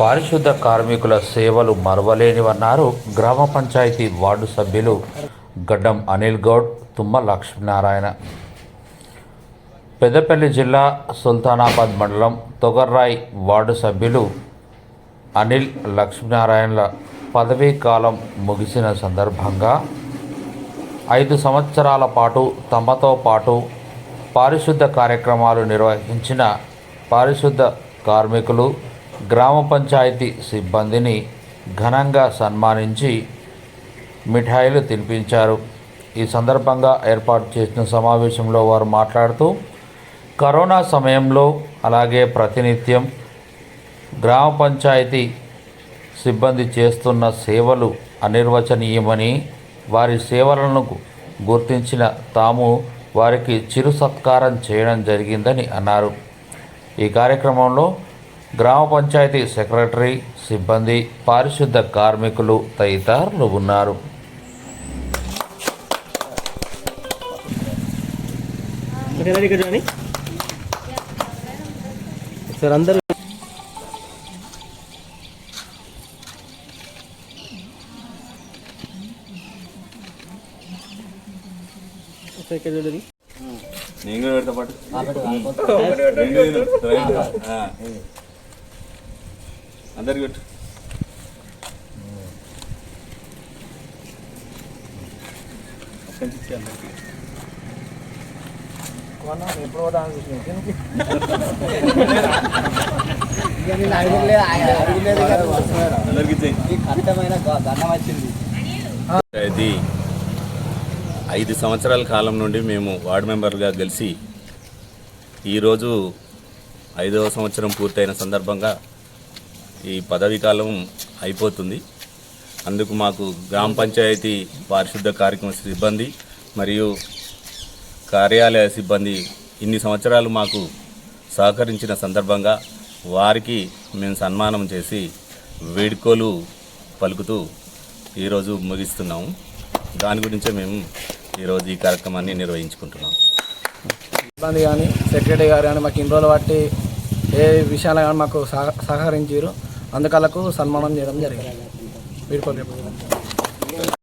పారిశుద్ధ కార్మికుల సేవలు మరవలేనివన్నారు గ్రామ పంచాయతీ వార్డు సభ్యులు గడ్డం అనిల్ గౌడ్ తుమ్మ లక్ష్మీనారాయణ. పెద్దపల్లి జిల్లా సుల్తానాబాద్ మండలం తొగర్రాయ్ వార్డు సభ్యులు అనిల్ లక్ష్మీనారాయణల పదవీ కాలం ముగిసిన సందర్భంగా ఐదు సంవత్సరాల పాటు తమతో పాటు పారిశుద్ధ కార్యక్రమాలు నిర్వహించిన పారిశుద్ధ కార్మికులు గ్రామ పంచాయతీ సిబ్బందిని ఘనంగా సన్మానించి మిఠాయిలు తినిపించారు. ఈ సందర్భంగా ఏర్పాటు చేసిన సమావేశంలో వారు మాట్లాడుతూ కరోనా సమయంలో అలాగే ప్రతినిత్యం గ్రామ పంచాయతీ సిబ్బంది చేస్తున్న సేవలు అనిర్వచనీయమని వారి సేవలను గుర్తించిన తాము వారికి చిరు సత్కారం చేయడం జరిగిందని అన్నారు. ఈ కార్యక్రమంలో గ్రామ పంచాయతీ సెక్రటరీ సిబ్బంది పారిశుద్ధ కార్మికులు తదితరులు ఉన్నారు. సార్ అందరూ నేను కూడా పెడతా పాటు. అందరికి పెట్టు. ఇది ఐదు సంవత్సరాల కాలం నుండి మేము వార్డు మెంబర్గా కలిసి ఈరోజు ఐదవ సంవత్సరం పూర్తయిన సందర్భంగా ఈ పదవీ కాలం అయిపోతుంది. అందుకు మాకు గ్రామ పంచాయతీ పారిశుద్ధ కార్యక్రమ సిబ్బంది మరియు కార్యాలయ సిబ్బంది ఇన్ని సంవత్సరాలు మాకు సహకరించిన సందర్భంగా వారికి మేము సన్మానం చేసి వేడుకలు పలుకుతూ ఈరోజు ముగిస్తున్నాము. దాని గురించే మేము ఈరోజు ఈ కార్యక్రమాన్ని నిర్వహించుకుంటున్నాం. సిబ్బంది కానీ సెక్రటరీ గారు కానీ మాకు ఇన్ని రోజులు బట్టి ఏ విషయాలు కానీ మాకు సహ సహకరించారు అందుకలకు సన్మానం చేయడం జరిగింది. వీడుకోలు